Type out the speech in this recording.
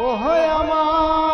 ওহ আমার